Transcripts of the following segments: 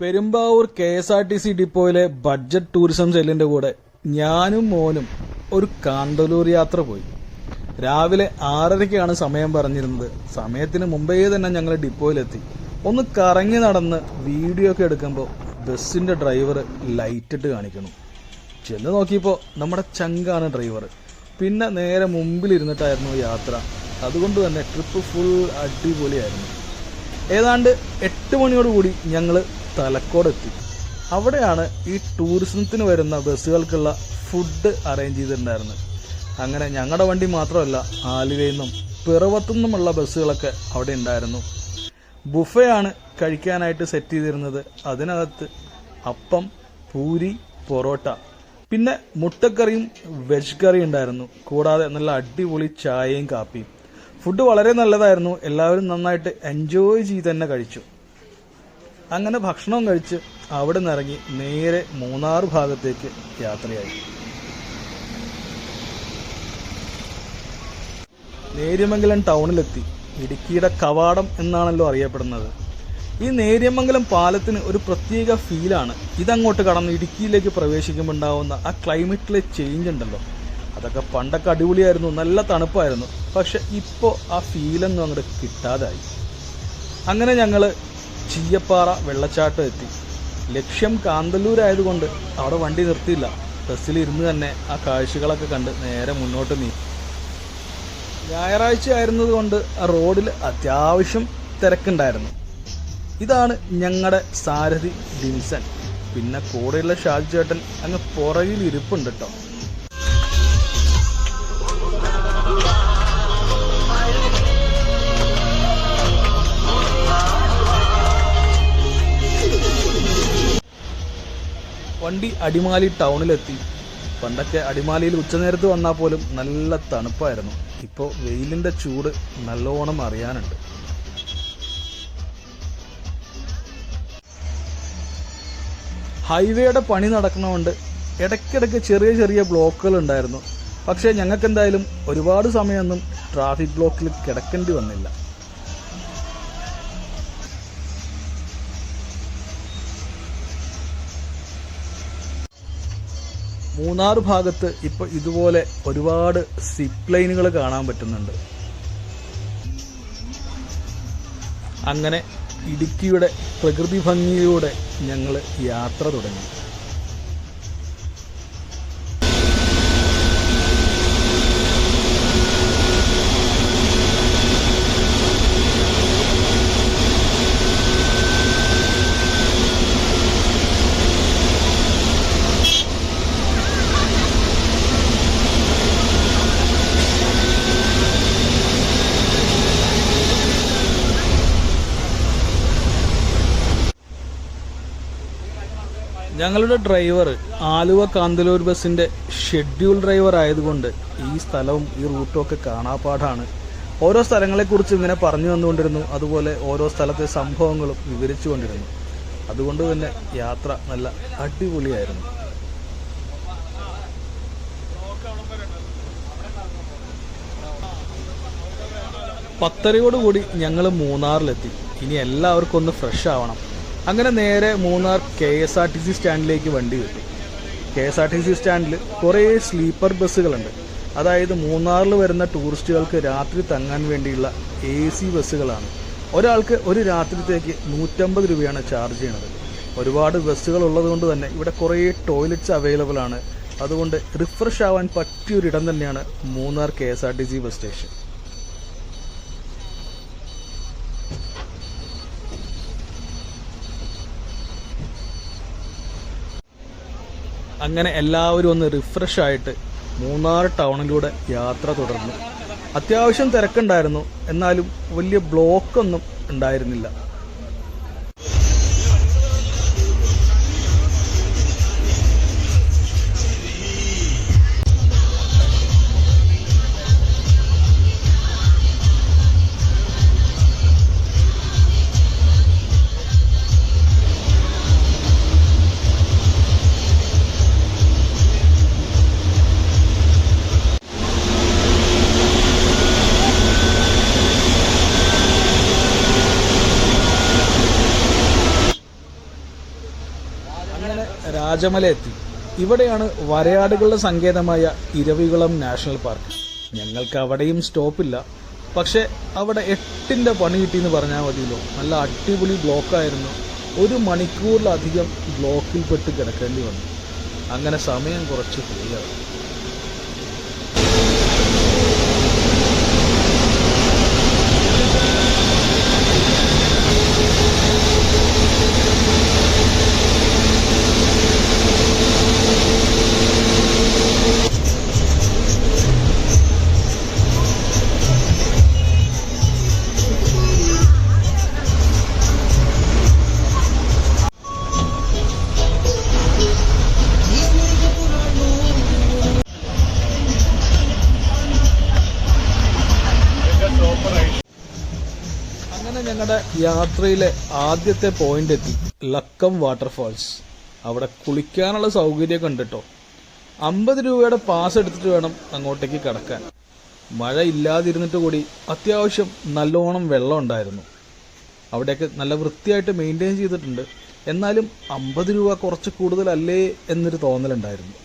Perumbavoor K S R T C ഡിപ്പോയിലെ budget tourism സെല്ലിന്റെ കൂടെ ഞാനും മോനും ഒരു കാന്തലൂർ യാത്ര പോയി. രാവിലെ ആറരയ്ക്കാണ് സമയം പറഞ്ഞിരുന്നത്. സമയത്തിന് മുമ്പേ തന്നെ ഞങ്ങൾ ഡിപ്പോയിലെത്തി. ഒന്ന് കറങ്ങി നടന്ന് വീഡിയോ ഒക്കെ എടുക്കുമ്പോൾ ബസ്സിന്റെ ഡ്രൈവർ ലൈറ്റ് ഇട്ട് കാണിക്കണം ചെന്ന് നോക്കിയപ്പോൾ നമ്മുടെ ചങ്കാണ് ഡ്രൈവർ. പിന്നെ നേരെ മുമ്പിലിരുന്നിട്ടായിരുന്നു യാത്ര. അതുകൊണ്ട് തന്നെ ട്രിപ്പ് ഫുൾ അടിപൊളിയായിരുന്നു. ഏതാണ്ട് എട്ട് മണിയോടുകൂടി ഞങ്ങൾ തലക്കോടെത്തി അവിടെയാണ് ഈ ടൂറിസത്തിന് വരുന്ന ബസ്സുകൾക്കുള്ള ഫുഡ് അറേഞ്ച് ചെയ്തിട്ടുണ്ടായിരുന്നത്. അങ്ങനെ ഞങ്ങളുടെ വണ്ടി മാത്രമല്ല ആലുവയിൽ നിന്നും പിറവത്തു നിന്നുമുള്ള ബസ്സുകളൊക്കെ അവിടെ ഉണ്ടായിരുന്നു. ബുഫയാണ് കഴിക്കാനായിട്ട് സെറ്റ് ചെയ്തിരുന്നത്. അതിനകത്ത് അപ്പം പൂരി പൊറോട്ട പിന്നെ മുട്ടക്കറിയും വെജ് കറിയും ഉണ്ടായിരുന്നു. കൂടാതെ നല്ല അടിപൊളി ചായയും കാപ്പിയും. ഫുഡ് വളരെ നല്ലതായിരുന്നു. എല്ലാവരും നന്നായിട്ട് എൻജോയ് ചെയ്ത് തന്നെ കഴിച്ചു. അങ്ങനെ ഭക്ഷണം കഴിച്ച് അവിടെ നിന്ന് ഇറങ്ങി നേരെ മൂന്നാർ ഭാഗത്തേക്ക് യാത്രയായി. നേര്യമംഗലം ടൗണിലെത്തി. ഇടുക്കിയുടെ കവാടം എന്നാണല്ലോ അറിയപ്പെടുന്നത്. ഈ നേര്യമംഗലം പാലത്തിന് ഒരു പ്രത്യേക ഫീലാണ്. ഇതങ്ങോട്ട് കടന്ന് ഇടുക്കിയിലേക്ക് പ്രവേശിക്കുമ്പോൾ ഉണ്ടാവുന്ന ആ ക്ലൈമറ്റിലെ ചേഞ്ച് ഉണ്ടല്ലോ. അതൊക്കെ പണ്ടൊക്കെ അടിപൊളിയായിരുന്നു നല്ല തണുപ്പായിരുന്നു. പക്ഷെ ഇപ്പോൾ ആ ഫീലൊന്നും അങ്ങോട്ട് കിട്ടാതായി. അങ്ങനെ ഞങ്ങൾ ചീയപ്പാറ വെള്ളച്ചാട്ടം എത്തി. ലക്ഷ്യം കാന്തല്ലൂരായതുകൊണ്ട് അവിടെ വണ്ടി നിർത്തിയില്ല. ബസ്സിൽ ഇരുന്ന് തന്നെ ആ കാഴ്ചകളൊക്കെ കണ്ട് നേരെ മുന്നോട്ട് നീങ്ങി. ഞായറാഴ്ച ആയിരുന്നതുകൊണ്ട് ആ റോഡിൽ അത്യാവശ്യം തിരക്കുണ്ടായിരുന്നു. ഇതാണ് ഞങ്ങളുടെ സാരഥി ഡിൻസൺ പിന്നെ കൂടെയുള്ള ഷാജ് ചേട്ടൻ അങ്ങ് പുറകിൽ ഇരിപ്പുണ്ട് കേട്ടോ വണ്ടി അടിമാലി ടൗണിലെത്തി. പണ്ടൊക്കെ അടിമാലിയിൽ ഉച്ചനേരത്ത് വന്നാൽ പോലും നല്ല തണുപ്പായിരുന്നു. ഇപ്പോൾ വെയിലിന്റെ ചൂട് നല്ലോണം അറിയാനുണ്ട്. ഹൈവേയുടെ പണി നടക്കണമുണ്ട് ഇടയ്ക്കിടയ്ക്ക് ചെറിയ ചെറിയ ബ്ലോക്കുകൾ ഉണ്ടായിരുന്നു. പക്ഷേ ഞങ്ങൾക്ക് എന്തായാലും ഒരുപാട് സമയമൊന്നും ട്രാഫിക് ബ്ലോക്കിൽ കിടക്കേണ്ടി വന്നില്ല. മൂന്നാർ ഭാഗത്ത് ഇപ്പോൾ ഇതുപോലെ ഒരുപാട് സിപ്പ് ലൈനുകൾ കാണാൻ പറ്റുന്നുണ്ട്. അങ്ങനെ ഇടുക്കിയുടെ പ്രകൃതി ഭംഗിയിലൂടെ ഞങ്ങൾ യാത്ര തുടങ്ങി. ഞങ്ങളുടെ ഡ്രൈവർ ആലുവ കാന്തലൂർ ബസ്സിന്റെ ഷെഡ്യൂൾ ഡ്രൈവർ ആയതുകൊണ്ട് ഈ സ്ഥലവും ഈ റൂട്ടും ഒക്കെ കാണാപ്പാടാണ് ഓരോ സ്ഥലങ്ങളെക്കുറിച്ച് ഇങ്ങനെ പറഞ്ഞു വന്നുകൊണ്ടിരുന്നു. അതുപോലെ ഓരോ സ്ഥലത്തെ സംഭവങ്ങളും വിവരിച്ചു കൊണ്ടിരുന്നു. അതുകൊണ്ട് തന്നെ യാത്ര നല്ല അടിപൊളിയായിരുന്നു. പത്തരയോടുകൂടി ഞങ്ങൾ മൂന്നാറിലെത്തി. ഇനി എല്ലാവർക്കും ഒന്ന് ഫ്രഷ് ആവണം. അങ്ങനെ നേരെ Munnar K S R T C സ്റ്റാൻഡിലേക്ക് വണ്ടി കിട്ടി. K S R T C സ്റ്റാൻഡിൽ കുറേ സ്ലീപ്പർ ബസ്സുകളുണ്ട്. അതായത് മൂന്നാറിൽ വരുന്ന ടൂറിസ്റ്റുകൾക്ക് രാത്രി തങ്ങാൻ വേണ്ടിയുള്ള എ സി ബസ്സുകളാണ്. ഒരാൾക്ക് ഒരു രാത്രിത്തേക്ക് നൂറ്റമ്പത് രൂപയാണ് ചാർജ് ചെയ്യുന്നത് ഒരുപാട് ബസ്സുകൾ ഉള്ളതുകൊണ്ട് തന്നെ ഇവിടെ കുറേ ടോയ്ലറ്റ്സ് അവൈലബിൾ ആണ്. അതുകൊണ്ട് റിഫ്രഷ് ആവാൻ പറ്റിയൊരിടം തന്നെയാണ് Munnar K S R T C bus station. അങ്ങനെ എല്ലാവരും ഒന്ന് റിഫ്രഷ് ആയിട്ട് മൂന്നാർ ടൗണിലൂടെ യാത്ര തുടർന്നു. അത്യാവശ്യം തിരക്കുണ്ടായിരുന്നു. എന്നാലും വലിയ ബ്ലോക്കൊന്നും ഉണ്ടായിരുന്നില്ല. രാജമല എത്തി ഇവിടെയാണ് വരയാടുകളുടെ സങ്കേതമായ ഇരവികുളം നാഷണൽ പാർക്ക്. ഞങ്ങൾക്ക് അവിടെയും സ്റ്റോപ്പില്ല. പക്ഷെ അവിടെ എട്ടിന്റെ പണി കിട്ടിയെന്ന് പറഞ്ഞാൽ മതിയല്ലോ. നല്ല അടിപൊളി ബ്ലോക്കായിരുന്നു. ഒരു മണിക്കൂറിലധികം ബ്ലോക്കിൽപ്പെട്ട് കിടക്കേണ്ടി വന്നു. അങ്ങനെ സമയം കുറച്ച് ഫ്രീ ഞങ്ങളുടെ യാത്രയിലെ ആദ്യത്തെ പോയിന്റ് എത്തി. ലക്കം വാട്ടർഫാൾസ് അവിടെ കുളിക്കാനുള്ള സൗകര്യമൊക്കെ ഉണ്ട് കേട്ടോ അമ്പത് രൂപയുടെ പാസ് എടുത്തിട്ട് വേണം അങ്ങോട്ടേക്ക് കടക്കാൻ. മഴ ഇല്ലാതിരുന്നിട്ട് കൂടി അത്യാവശ്യം നല്ലോണം വെള്ളം ഉണ്ടായിരുന്നു. അവിടെയൊക്കെ നല്ല വൃത്തിയായിട്ട് മെയിന്റെയിൻ ചെയ്തിട്ടുണ്ട്. എന്നാലും അമ്പത് രൂപ കുറച്ച് കൂടുതലല്ലേ എന്നൊരു തോന്നലുണ്ടായിരുന്നു.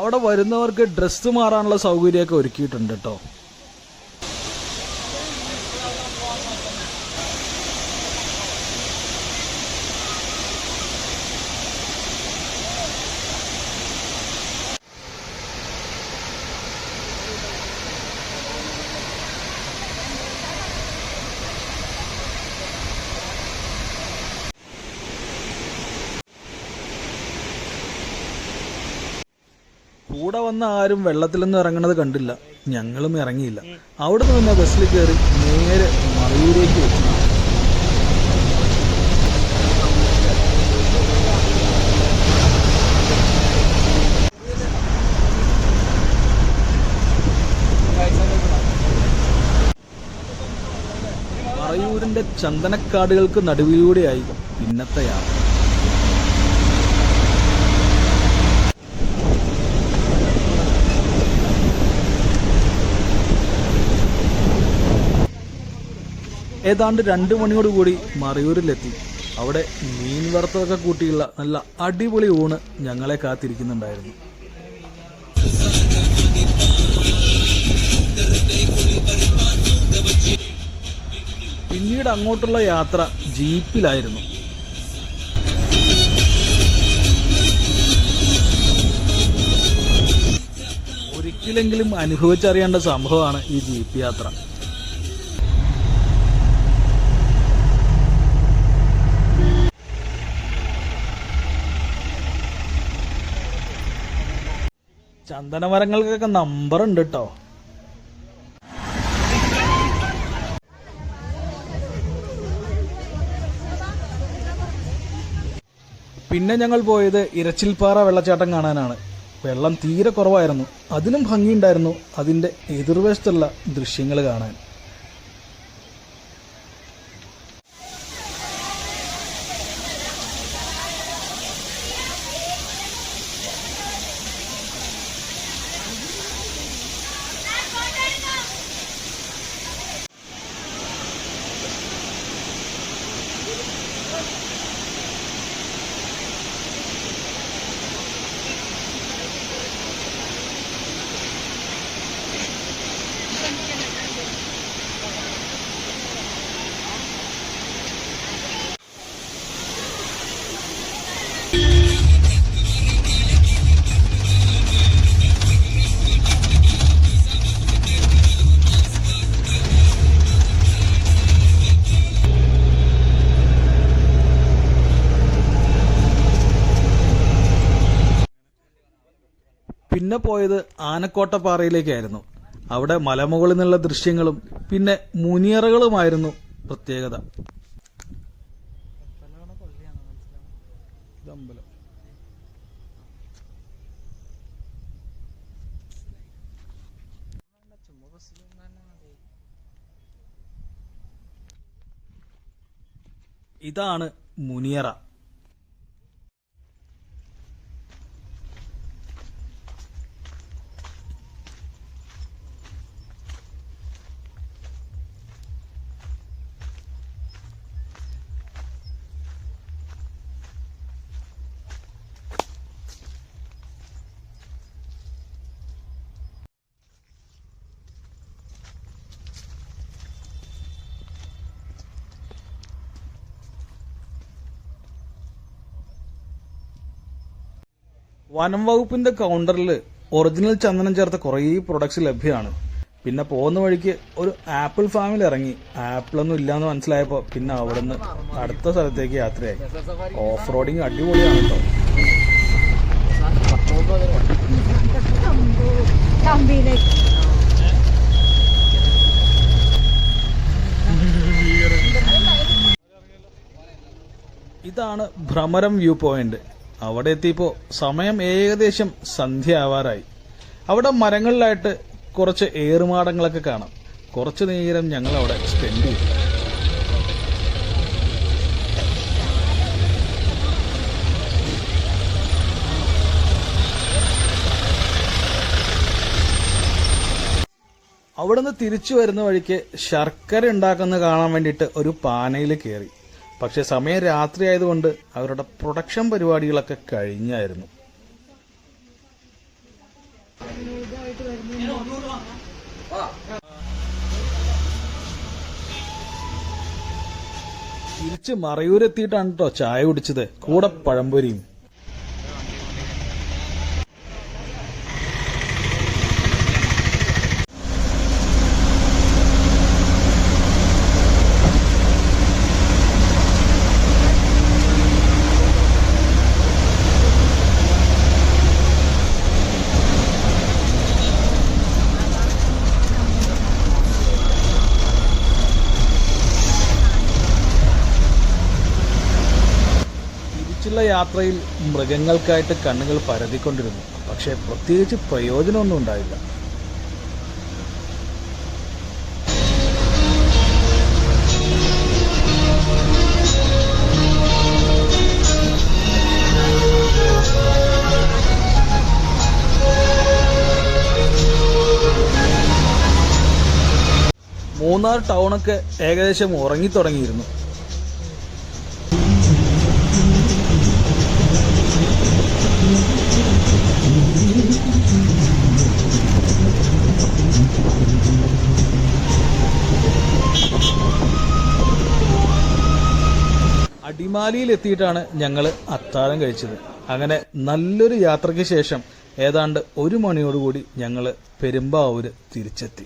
അവിടെ വരുന്നവർക്ക് ഡ്രസ്സ് മാറാനുള്ള സൗകര്യമൊക്കെ ഒരുക്കിയിട്ടുണ്ട് കേട്ടോ. കൂടെ വന്ന ആരും വെള്ളത്തിലൊന്നും ഇറങ്ങണത് കണ്ടില്ല. ഞങ്ങളും ഇറങ്ങിയില്ല. അവിടുന്ന് പിന്നെ ബസ്സിൽ കയറി നേരെ മറയൂരേക്ക് വെച്ചു. മറയൂരിന്റെ ചന്ദനക്കാടുകൾക്ക് നടുവിലൂടെയായി ഇന്നത്തെ യാത്ര. ഏതാണ്ട് രണ്ടു മണിയോടുകൂടി മറയൂരിലെത്തി. അവിടെ മീൻ വറുത്തതൊക്കെ കൂട്ടിയുള്ള നല്ല അടിപൊളി ഊണ് ഞങ്ങളെ കാത്തിരിക്കുന്നുണ്ടായിരുന്നു. പിന്നീട് അങ്ങോട്ടുള്ള യാത്ര ജീപ്പിലായിരുന്നു. ഒരിക്കലെങ്കിലും അനുഭവിച്ചറിയേണ്ട സംഭവമാണ് ഈ ജീപ്പ് യാത്ര. ചന്ദനമരങ്ങൾക്കൊക്കെ നമ്പർ ഉണ്ട് കേട്ടോ പിന്നെ ഞങ്ങൾ പോയത് ഇരച്ചിൽപ്പാറ വെള്ളച്ചാട്ടം കാണാനാണ്. വെള്ളം തീരെ കുറവായിരുന്നു. അതിനും ഭംഗിയുണ്ടായിരുന്നു. അതിന്റെ എതിർവശത്തുള്ള ദൃശ്യങ്ങൾ കാണാൻ. പിന്നെ പോയത് ആനക്കോട്ടപ്പാറയിലേക്കായിരുന്നു. അവിടെ മലമുകളിൽ നിന്നുള്ള ദൃശ്യങ്ങളും പിന്നെ മുനിയറകളുമായിരുന്നു പ്രത്യേകത. ഇതാണ് മുനിയറ. വനം വകുപ്പിന്റെ കൗണ്ടറിൽ ഒറിജിനൽ ചന്ദനം ചേർത്ത കുറേ പ്രൊഡക്ട്സ് ലഭ്യമാണ്. പിന്നെ പോകുന്ന വഴിക്ക് ഒരു ആപ്പിൾ ഫാമിൽ ഇറങ്ങി. ആപ്പിളൊന്നും ഇല്ലാന്ന് മനസ്സിലായപ്പോൾ പിന്നെ അവിടെ നിന്ന് അടുത്ത സ്ഥലത്തേക്ക് യാത്രയായി. ഓഫ് റോഡിങ് അടിപൊളിയാണ് കേട്ടോ ഇതാണ് ഭ്രമരം വ്യൂ പോയിന്റ് അവിടെ എത്തിയപ്പോൾ സമയം ഏകദേശം സന്ധ്യ ആവാറായി അവിടെ മരങ്ങളിലായിട്ട് കുറച്ച് ഏറുമാടങ്ങളൊക്കെ കാണാം. കുറച്ചു നേരം ഞങ്ങൾ അവിടെ സ്പെൻഡ് ചെയ്തു. അവിടുന്ന് തിരിച്ചു വരുന്ന വഴിക്ക് ശർക്കര ഉണ്ടാക്കുന്ന കാണാൻ വേണ്ടിയിട്ട് ഒരു പാനയിൽ കയറി പക്ഷെ സമയം രാത്രി ആയതുകൊണ്ട് അവരുടെ പ്രൊഡക്ഷൻ പരിപാടികളൊക്കെ കഴിഞ്ഞായിരുന്നു. തിരിച്ച് മറയൂരെത്തിയിട്ടാണ് കേട്ടോ ചായ കുടിച്ചത്. കൂടെ പഴംപൊരിയും. യാത്രയിൽ മൃഗങ്ങൾക്കായിട്ട് കണ്ണുകൾ പരതിക്കൊണ്ടിരുന്നു. പക്ഷേ പ്രത്യേകിച്ച് പ്രയോജനമൊന്നും ഉണ്ടായില്ല. മൂന്നാർ ടൗണൊക്കെ ഏകദേശം ഉറങ്ങിത്തുടങ്ങിയിരുന്നു. അടിമാലിയിൽ എത്തിയിട്ടാണ് ഞങ്ങൾ അത്താഴം കഴിച്ചത്. അങ്ങനെ നല്ലൊരു യാത്രയ്ക്ക് ശേഷം ഏതാണ്ട് ഒരു മണിയോടുകൂടി ഞങ്ങൾ പെരുമ്പാവൂര് തിരിച്ചെത്തി.